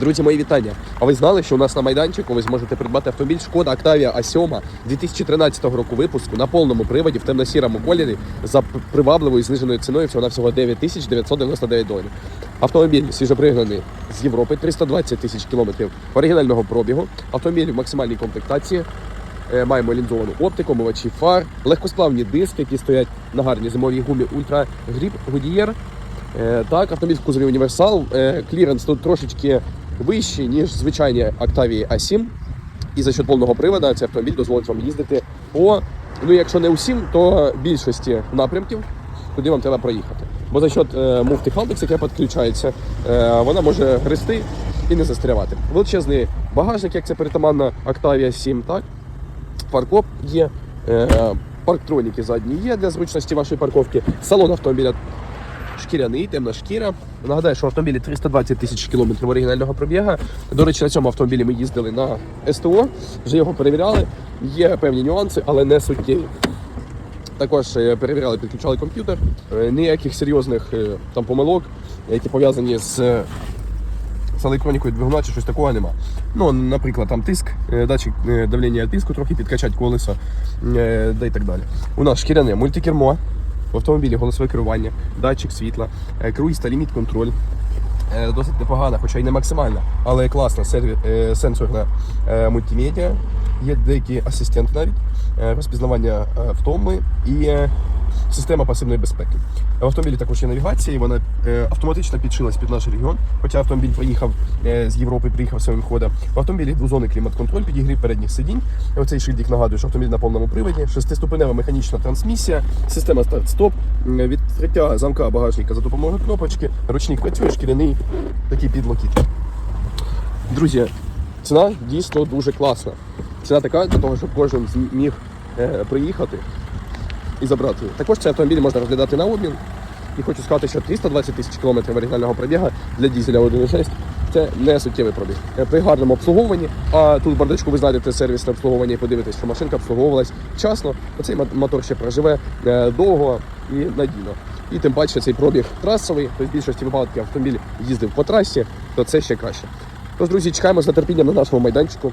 Друзі, мої вітання. А ви знали, що у нас на майданчику ви зможете придбати автомобіль Шкода Octavia A7 2013 року випуску на повному приводі в темно-сірому кольорі за привабливою зниженою ціною всього на всього 9999 доларів. Автомобіль свіжопригнаний з Європи, 320 тисяч кілометрів оригінального пробігу. Автомобіль в максимальній комплектації. Е, Маємо лінзовану оптику, омивачі фар, легкосплавні диски, які стоять на гарній зимовій гумі Ультра Гріп Goodyear. Е, Так, автомобіль в кузові універсал. Е, Кліренс тут трошечки вищий, ніж звичайні Octavia A7. І за счет повного привода цей автомобіль дозволить вам їздити по, ну якщо не усім, то більшості напрямків, куди вам треба проїхати. Бо за счет е, муфти Haldex, яка підключається, е, вона може гристи і не застрявати. Величезний багажник, як це притаманна Octavia 7, так? Паркоп є, е, парктроніки задні є для зручності вашої парковки. Салон автомобіля шкіряний, темна шкіра. Нагадаю, що автомобілі 320 тисяч кілометрів оригінального пробіга. До речі, на цьому автомобілі ми їздили на СТО, вже його перевіряли. Є певні нюанси, але не суттєві. Також е, перевіряли, підключали комп'ютер. Е, Ніяких серйозних е, там помилок, які пов'язані з з електронікою двигуна чи щось такого нема. Ну, наприклад, там тиск, датчик давлення тиску, трохи підкачати колесо, е, да і так далі. У нас шкіряне мультикермо, в автомобілі голосове керування, датчик світла, е, круїз та ліміт контроль. Е, Досить непогана, хоча й не максимальна, але класна е, сенсорна мультимедіа. Є деякі асистенти навіть, розпізнавання втоми і система пасивної безпеки. В автомобілі також є навігація, і вона е, автоматично підшилась під наш регіон. Хоча автомобіль приїхав е, з Європи, приїхав своїм ходом. В автомобілі двозонний клімат-контроль, підігрів передніх сидінь. Оцей шильдик нагадує, що автомобіль на повному приводі, шестиступенева механічна трансмісія, система старт-стоп, відкриття замка багажника за допомогою кнопочки, ручник працює, шкіряний такий підлокіт. Друзі, ціна дійсно дуже класна. Ціна така для того, щоб кожен зміг е, приїхати і забрати. Також цей автомобіль можна розглядати на обмін. І хочу сказати, що 320 тисяч кілометрів оригінального пробіга для дізеля 1.6 це не суттєвий пробіг. Е, При гарному обслуговуванні, а тут в бардачку ви знайдете сервісне обслуговування і подивитесь, що машинка обслуговувалась вчасно, оцей мо- мотор ще проживе е, довго і надійно. І тим паче цей пробіг трасовий, тобто в більшості випадків автомобіль їздив по трасі, то це ще краще. Тож, друзі, чекаємо з нетерпінням на нашому майданчику.